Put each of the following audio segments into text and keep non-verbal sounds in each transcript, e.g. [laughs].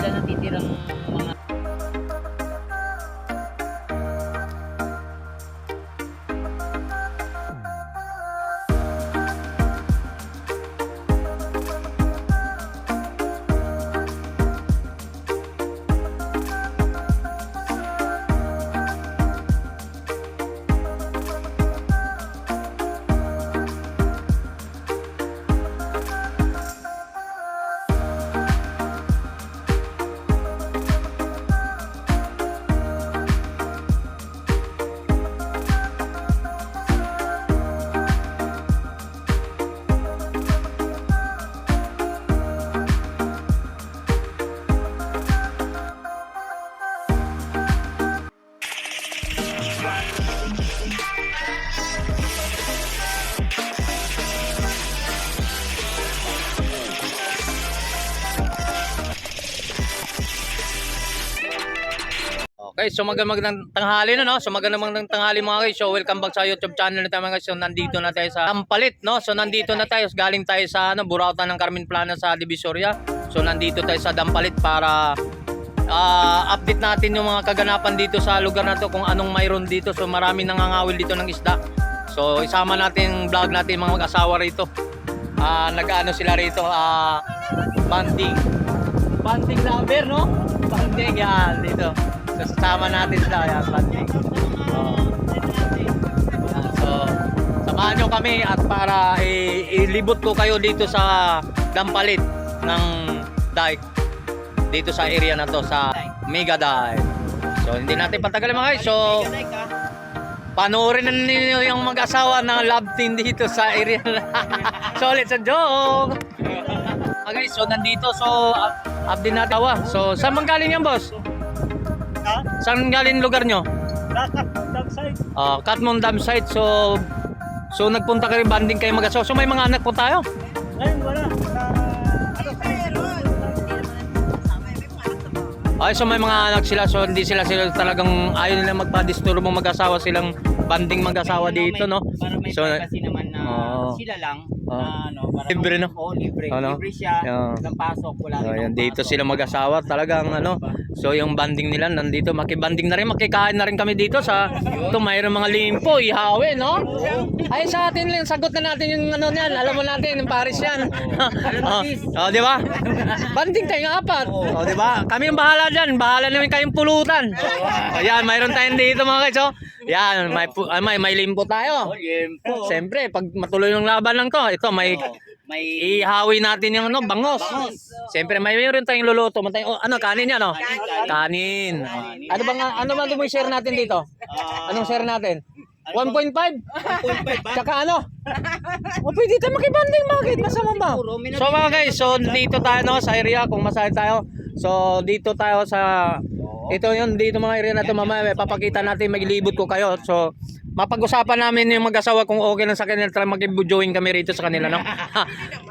ilan natitirang Okay, so magandang tanghali na no. So magandang tanghali mga guys. So welcome back sa YouTube channel natin mga guys. So nandito na tayo sa Tampalit no. So nandito na tayo. Galing tayo sa ano, Burautan ng Carmen Plana sa Divisoria. So nandito tayo sa Dampalit para ah, update natin yung mga kaganapan dito sa lugar na to kung anong mayroon dito. So marami nangangawil dito ng isda. So isama natin vlog natin mga mag-asawa rito. Ah, nag-ano sila rito ah banding. Banding lover no? Banding yan dito. So sasama natin sila yan banding. Oh. So samahan nyo kami at para i- ilibot ko kayo dito sa Dampalit ng dike dito sa area na to sa Mega Dive. So hindi natin patagalin mga guys. So panoorin na ninyo yung mag-asawa ng love team dito sa area na. [laughs] Solid sa joke. Okay, so nandito so up, din natin. So saan man galing yan boss? Saan galing lugar nyo? Dakat, downside. Uh, Katmon Dam site. So so nagpunta kayo banding kayo mag-asawa. So may mga anak po tayo. Ngayon, wala. Ano, Ay, so may mga anak sila. So hindi sila sila talagang ayaw nila magpa-disturbo mag-asawa silang banding mag-asawa dito, no? para may So, privacy naman na Oo. sila lang Oo. na ano para Libre, no? Oo, libre. Ano? Libre siya. Oo. Walang pasok, wala So, rin dito sila mag-asawa talagang ano. So yung banding nila nandito makibanding na rin, makikain na rin kami dito sa ito mayroong mga limpo, ihawi, no? Ay sa atin lang sagot na natin yung ano niyan, alam mo natin yung Paris yan. oh, [laughs] oh, di ba? Banding tayong apat. Oh, di ba? Kami ang bahala diyan, bahala namin kayong pulutan. Ayan, mayroon tayong dito mga guys, oh. Yan, may may may limpo tayo. Oh, limpo. Siyempre, pag matuloy yung laban lang to, ito may Oo. May ihawi natin yung ano, bangos. Bangos. Siyempre may mayroon tayong luluto, matay oh, ano kanin yan oh. Kanin. Ano bang ano ba itong share natin dito? ah, Anong share natin? 1.5? 1.5 ba? Tsaka ano? O pwede tayo makibanding bakit? Masama ba? May So mga guys, so dito tayo no, sa area kung masaya tayo. So dito tayo sa ito yun dito mga area na to mamaya may papakita natin maglibot ko kayo. So mapag-usapan namin yung mag-asawa kung okay lang sa kanila try mag-join kami rito sa kanila no.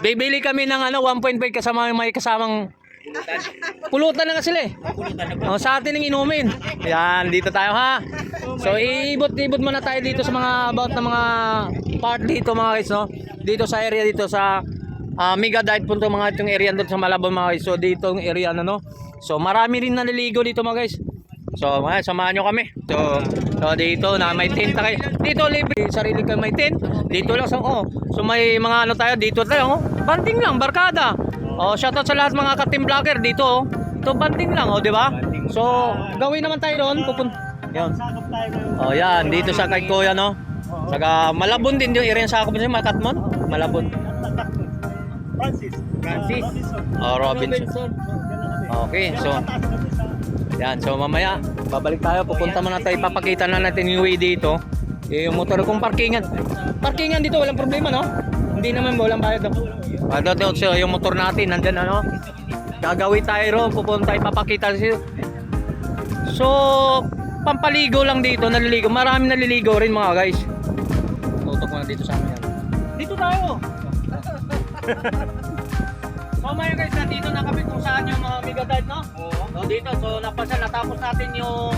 Bibili kami ng ano 1.5 kasama may kasamang pulutan na nga sila eh. Oh, sa atin ang inumin. Yan, dito tayo ha. So iibot-ibot muna tayo dito sa mga about na mga part dito mga guys no. Dito sa area dito sa uh, Mega Diet punto mga itong area doon sa Malabon mga guys. So dito ang area na no. So marami rin naliligo dito mga guys. So mga samahan nyo kami. So, so dito na may tent tayo. Dito libre sarili kayo may tent. Dito lang sa oh. So may mga ano tayo dito tayo oh. Banding lang barkada. Oh, shoutout sa lahat mga ka-team vlogger dito oh. Ito banding lang oh, di ba? So gawin naman tayo doon. Pupun Yan. Oh, yan dito sa kay Kuya no. Saka Malabon din yung area sa ako din Makatmon. Malabon. Francis. Francis. Oh, Robinson. Okay, so Yan, so mamaya babalik tayo, pupunta muna tayo, ipapakita na natin yung way dito. Eh, Yung motor kong parkingan. Parkingan dito, walang problema, no? Hindi naman walang bayad. No? Ano to, so, yung motor natin, nandyan, ano? Gagawin tayo ro, pupunta, ipapakita siya. So, pampaligo lang dito, naliligo. Marami naliligo rin mga guys. Tutok na dito sa amin yan. Dito tayo! [laughs] So mga guys, nandito na kami kung saan yung mga mega dive, no? Oo. So dito, so napasa, natapos natin yung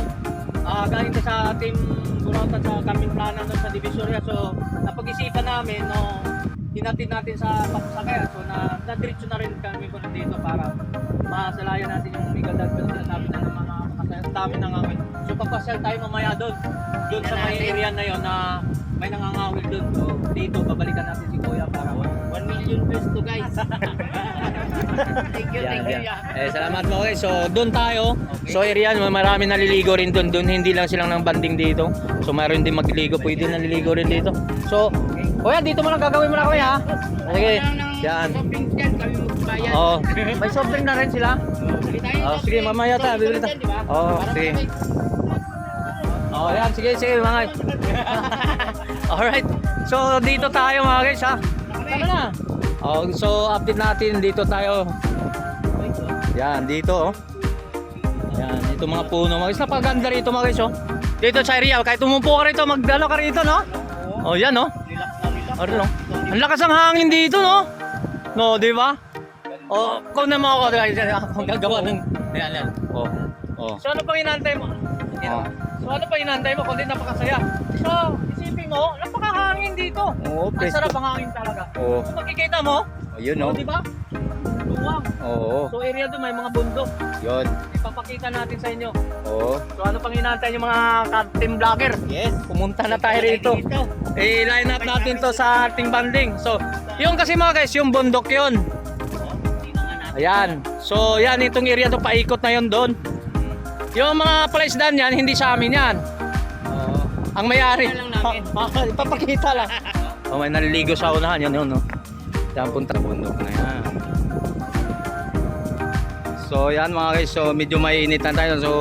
ah galing sa team Burautan sa Carmen Plana no, sa Divisoria. So napag-isipan namin, no, hinatid natin sa Pakusakaya. So na, na-diretso na rin kami ko dito para masalayan natin yung Mega Dog pero sinasabi na ng mga makasaya. Ang dami nangangawil. So papasyal tayo mamaya doon. Doon sa may area na yon na may nangangawil doon. So dito babalikan natin si Kuya para 1 million views to guys. [laughs] thank you, thank you. yan. Eh, salamat po guys. So, doon tayo. So, area, marami naliligo rin doon. Doon, hindi lang silang ng banding dito. So, mayroon din magliligo. Pwede naliligo rin dito. So, kuya, dito mo lang gagawin mo na kuya. ha? Sige. Yan. Kami. Oh, [laughs] may soft drink na rin sila. Bili tayo. Oh, sige, mamaya tayo. Bibili tayo. Oh, sige. Oh, yan. Sige, sige mga. [laughs] Alright. So, dito tayo mga guys ha. Tama na. Oh, so, update natin. Dito tayo. Yan, dito oh. Yan, dito mga puno. Mga guys, napaganda rito mga guys oh. Dito sa area, kahit umupo ka rito, magdalo ka rito no. Oh, yan oh. Relax na relax. Ano no? Ang lakas ng hangin dito no. No, di ba? Oh, kung na mo ako, ang gagawa ng yan yan. Oh. Oh. So ano pang inantay mo? Oh. So ano pang inantay mo kundi napakasaya. So, mo, napakahangin dito. Oo, Ang sarap ang hangin talaga. Oo. Kung makikita mo, Yun oh, di ba? Luwang. Oo. So area doon may mga bundok. Yun. Ipapakita natin sa inyo. Oo. So ano pang inaantay yung mga team vlogger? Yes. Pumunta na tayo rito. Eh, line up natin to sa ating banding. So, yung kasi mga guys, yung bundok yun. Ayan. So, yan, itong area to, paikot na yun doon. Yung mga palaisdan yan, hindi sa amin yan. Ang mayari. Ipapakita lang. oh, may naliligo sa unahan. Yan yun, no? Yan, punta na bundok na yan. So, yan mga guys. So, medyo mainit na tayo. So,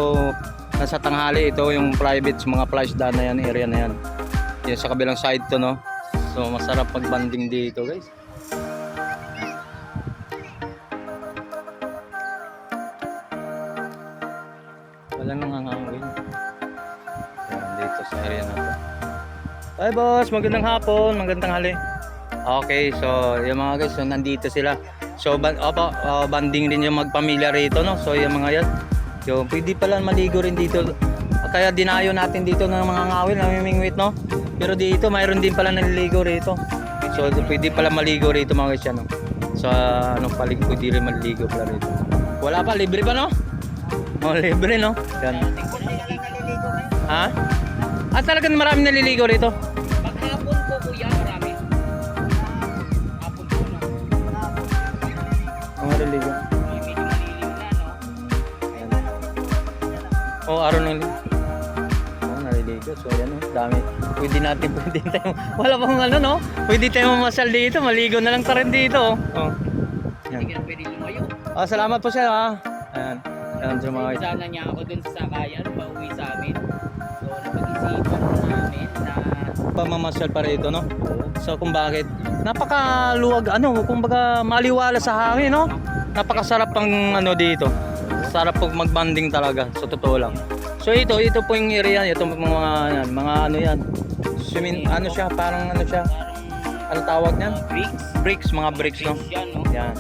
nasa tanghali ito yung private mga palaisdan na yan, area na yan. Yan sa kabilang side to, no? So, masarap magbanding dito, guys. Dito sa area na to. Hi boss, magandang hapon, magandang hali. Okay, so yung mga guys, so nandito sila. So ban opo, oh, banding din yung magpamilya rito, no? So yung mga yan, so pwede pala maligo rin dito. Kaya dinayo natin dito ng mga ngawil, namimingwit, no? Pero dito, mayroon din pala naliligo rito. So pwede pala maligo rito mga guys, yan, no? Sa ano, palig pwede rin maligo pala rito. Wala pa, libre pa, no? Oh, libre, no? Yan. Ha? At talagang marami naliligo rito. Paghapon po kuya, marami. Hapon po no. Ang naliligo. Medyo malilim na no. Oh, araw ng Oh, naliligo. So, yan oh, dami. Pwede natin, pwede [laughs] tayo. Wala bang ano, no? Pwede tayo mamasal dito. Maligo na lang ta rin dito. Oh. oh. Hindi na pwede lumayo. Ah, salamat po siya, ha. Ayan. Ayan, sa mga Sana niya ako dun sa sakayan, pamamasyal pa rito, no? So, kung bakit, napakaluwag, ano, kung baga maliwala sa hangin, no? Napakasarap ang ano dito. Sarap pag magbanding talaga, sa totoo lang. So ito, ito po yung area, ito mga, yan, mga ano yan. Swimming, ano siya, parang ano siya, ano tawag niyan? bricks. Bricks, mga bricks, no? Yan.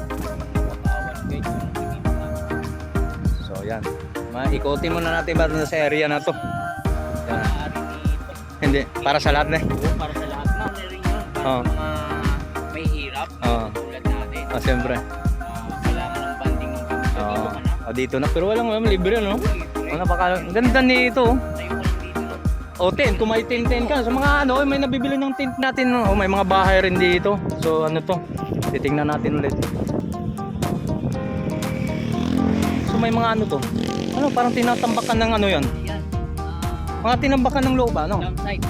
So, yan. Maikotin muna natin ba sa area na to. Hindi, para sa lahat na eh. Oo, para sa lahat na rin yun. Para Oo. sa mga may hirap, Oo. tulad natin. Ah, siyempre. Ah, kailangan ng banding ng dito. Oo. Dito ka na. Ah, dito na. Pero walang walang libre, no? Uy, Oh, napaka ang ganda nito. oh. Tayo ko lang dito. no? O, tent. Kung may tent-tent ka. So, mga ano, may nabibili ng tent natin. no? Oh, may mga bahay rin dito. So, ano to? Titingnan natin ulit. So, may mga ano to? Ano, parang tinatambakan ng ano yan? Yan. Mga tinambakan ng lupa, no? Dump site.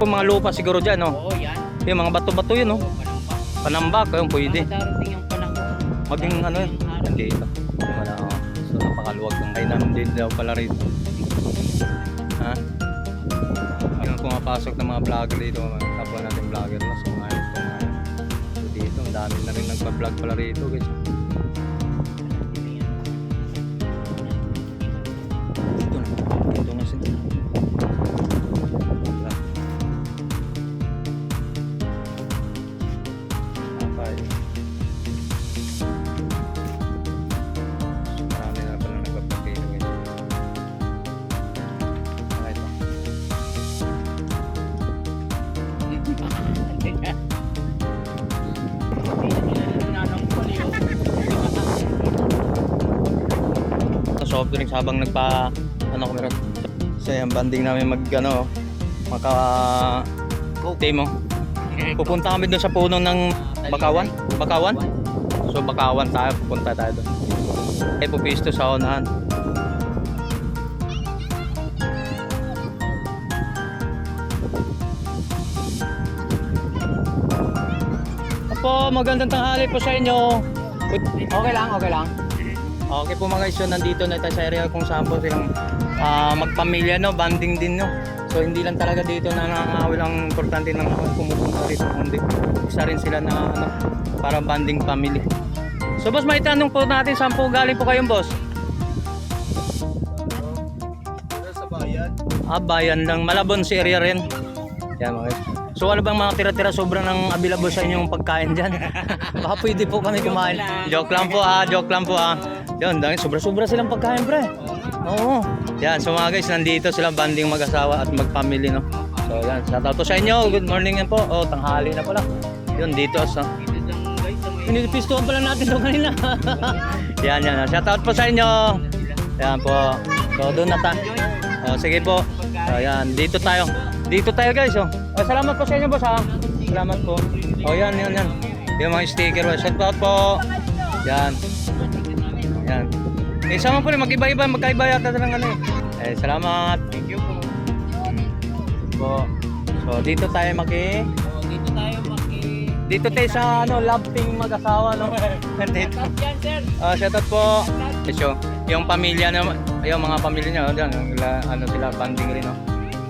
Kung mga lupa siguro dyan, no? Oo, yan. Yung mga bato-bato yun, no? Oo, panampak. Panambak, ayun, pwede. Baka darating ang panahon. Maging ano yun? Hindi ito. Wala, oh. So, napakaluwag ng kainan din daw pala rito. Ha? Yung pumapasok ng mga vlogger dito, mga kapwa natin vlogger no? So, ngayon ito. So, dito, ang dami na rin nagpa-vlog pala rito, guys. Drinks habang nagpa ano kami ron. So yan, banding namin mag ano, maka Timo. Pupunta kami doon sa puno ng Bakawan. Bakawan? So Bakawan tayo, pupunta tayo doon. Eh pupisto sa unahan. Apo, magandang tanghali po sa inyo. Okay lang, okay lang. Okay po mga guys, so nandito na tayo sa area kung saan po silang ah, magpamilya, no? Banding din, no? So hindi lang talaga dito na nangangawil ang importante ng pumupunta rito, kundi isa rin sila na ano, para banding family. So boss, may tanong po natin saan po galing po kayong boss? Sa bayan. Ah, bayan lang. Malabon si area rin. Yan mga guys. So ano bang mga tira-tira sobra ng available sa inyong pagkain dyan? [laughs] Baka pwede po kami kumain. Joke lang po ah, joke lang po ah. Yan, dahil sobra-sobra silang pagkain pre. Oo. Yan, so mga guys, nandito sila banding mag-asawa at mag-family no. So yan, shout out po sa inyo. Good morning yan po. Oh, tanghali na pala. Yun dito sa Pinipistuhan pala natin doon kanina. [laughs] yan, yan. Shout out po sa inyo. Yan po. So, doon na tayo. Oh, sige po. So, yan. Dito tayo. Dito tayo guys. Oh. Oh, salamat po sa inyo boss ha. Salamat po. Oh, yan, yan, yan. Yung mga sticker. Oh. Shout out po. Yan. Yan. Eh, sama po rin. Mag-iba-iba. Magkaiba yata ng ano eh. Eh, salamat. Thank you po. Po. So, dito tayo maki... Oh, dito tayo maki Dito tayo sa ano, love team mag-asawa no. [laughs] dito. Yan sir. Ah, shout out po. So, yung pamilya na yung mga pamilya niyo diyan, yung ila- ano sila banding rin no.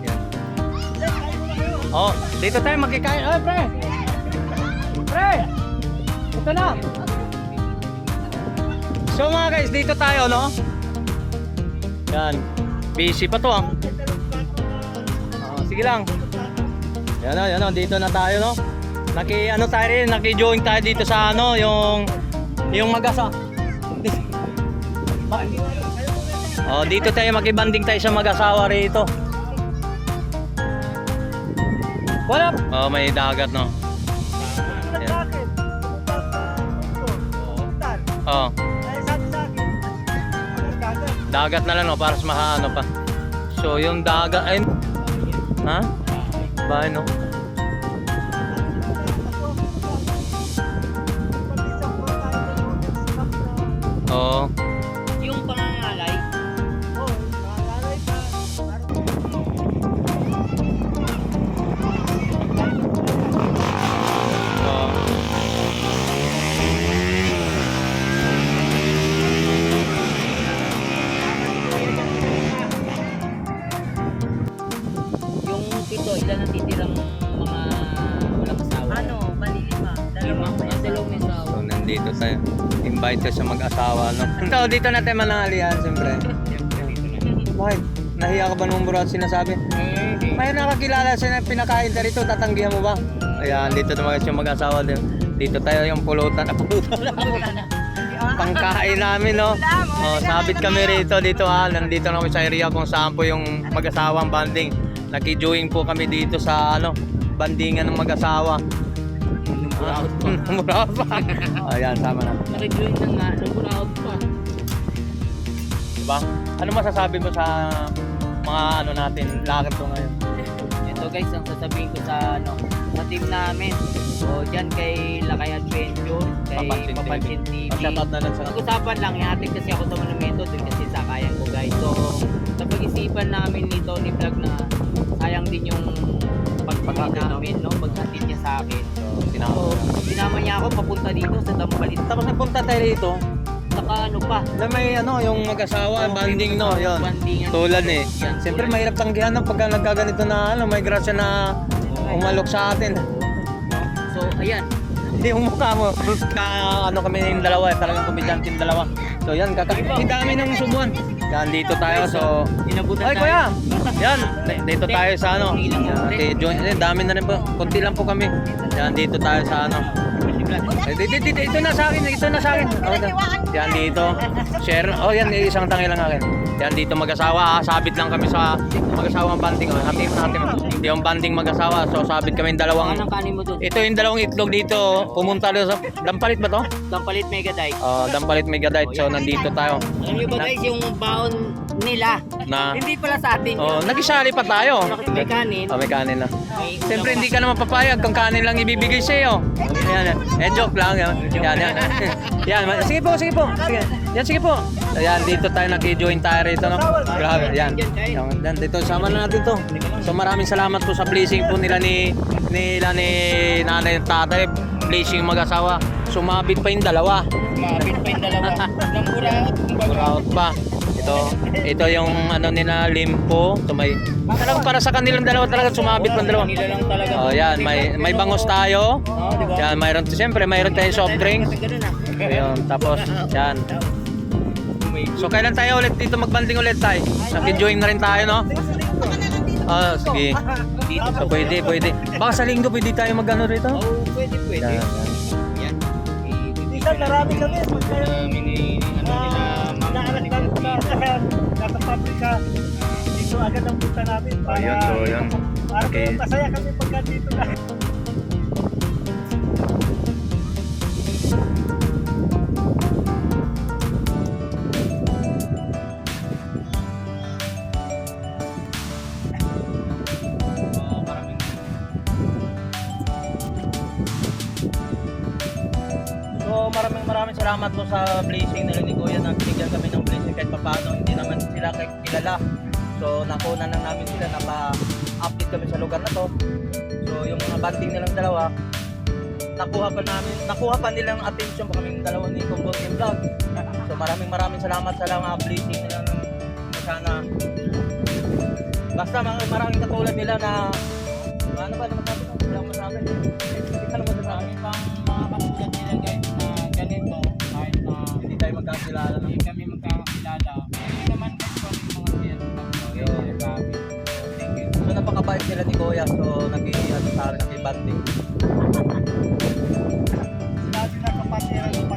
Yan. Oh, dito tayo magkikain. Ay, pre. Pre. Ito na. So mga guys, dito tayo no. Yan. Busy pa to ah. Ah, sige lang. Yan yan dito na tayo no. Naki ano tayo rin, naki-join tayo dito sa ano, yung yung magasa. [laughs] Oh, dito tayo makibanding tayo sa mag-asawa rito. Wala. Oh, may dagat no. Yan. Oh, dagat na lang no para sa mahaano pa. So, yung dagat ay Ha? Bahay no? So, nandito tayo. Invite sa mag-asawa, no? [laughs] Ito, dito natin mananghalian, siyempre. Bakit? Nahiya ka ba nung burat sinasabi? May nakakilala siya na pinakain ka rito, tatanggihan mo ba? Ayan, dito naman yung mag-asawa din. Dito tayo yung pulutan. Pulutan [laughs] Pangkain namin, no? Oh, sabit kami rito, dito ha. Nandito na kami sa area kung saan po yung mag-asawang banding. Naki-join po kami dito sa, ano, bandingan ng mag-asawa. Mura pa. Ayan, sama na. Nag-join na nga, naburaot pa. Diba? Ano masasabi mo sa mga ano natin, lakad ko ngayon? Ito guys, ang sasabihin ko sa ano, sa team namin. O dyan kay Lakay Adventure, kay Papansin TV. Papansin TV. Mag-shoutout na lang sa Pag-usapan lang, ihatid kasi ako sa monumento dun kasi sa kaya ko guys. So, sa pag-isipan namin ni Tony Vlog na sayang din yung Paghatid, no? namin, no? Paghatid niya sa akin. So, So, sinama na. sinama niya ako papunta dito sa Dambalit. Tapos nagpunta tayo dito, Saka ano pa, na may ano, yung mag-asawa, banding no, yun. bandingan. Tulad eh. Yan, Siyempre mahirap tanggihan ng pagka nagkaganito na ano, may grasya na umalok sa atin. So, ayan. yung mukha mo, ka, ano kami yung dalawa, eh, talagang komedyante yung dalawa. So yan, kaka ang dami ng subuan. Yan, dito tayo, so... Inabutan Ay, kuya! Yan, dito tayo sa ano. Yan, kay John, eh, dami na rin po. Kunti lang po kami. Yan, dito tayo sa ano. Eh, dito, dito, ito na sa akin, ito na sa akin. Okay, yan dito. Share. Oh, yan, isang tangi lang akin. Yan, dito mag-asawa. ah. Sabit lang kami sa mag-asawang banding. Oh. Hatiin mo. Yung banding mag-asawa. So, sabit kami yung dalawang... Anong kanin mo dun? Ito yung dalawang itlog dito. Pumunta doon sa... Dampalit ba to? Dampalit Mega Dike. Oh, Dampalit Megadite. So, nandito tayo. Niyo ba guys, yung baon nila. Na, Hindi pala sa atin. oh, nagisali pa tayo. May kanin. Oh, may kanin na. Siyempre hindi ka naman papayag kung kanin lang ibibigay sa iyo. [laughs] Yan. Eh, joke lang. Yan, yan. Yan, [laughs] Sige po, sige po. Sige. Yan, sige po. Ayan, dito tayo nag-join tayo rito, no? Grabe, yan. Yan, dito, sama na natin to. So maraming salamat po sa blessing po nila ni nila ni nanay at tatay. Blessing mag-asawa. Sumabit pa yung dalawa. Mabit pa yung dalawa. Ng buraot. Proud pa. Ito, ito yung ano nila limpo. Ito may talagang para sa kanilang dalawa talaga sumabit pa dalawa. Nila lang talaga. Oh, yan, may may bangos tayo. Yan, mayroon siyempre mayroon tayong soft. Ganun ah. Ayun, tapos yan. So kailan tayo ulit dito magbanding ulit tayo? Naki-join na rin tayo, no? Ah, sige. So pwede, pwede. Baka sa linggo pwede tayo magano rito? Oo, pwede, pwede. Yan. Yan. Minsan marami kami. Pag kayo Namin ni, ano nila, ma'am, naanak ni na Cookie. nasa pabrika, dito agad ang punta namin. Para, Ayun, so. Para Okay. masaya kami pagka dito na. Sa blessing nila ni Kuya na binigyan kami ng blessing kahit papaano hindi naman sila kilala. So nakuna lang namin sila na pa-update kami sa lugar na to. So yung mga banding nilang dalawa nakuha pa namin nakuha pa nilang attention pa kaming dalawa ni Kumbol Game Vlog. So maraming maraming salamat sa mga blessing nila na sana basta mga maraming katulad nila na ano ba naman sabi ko? Wala. Ano magkakilala. Hindi kami magkakilala. Hindi naman mention yung mga yan. Yun. So napakabait nila ni Kuya. So nag-i-ano sa akin, nag-banding. Sinabi na kapatid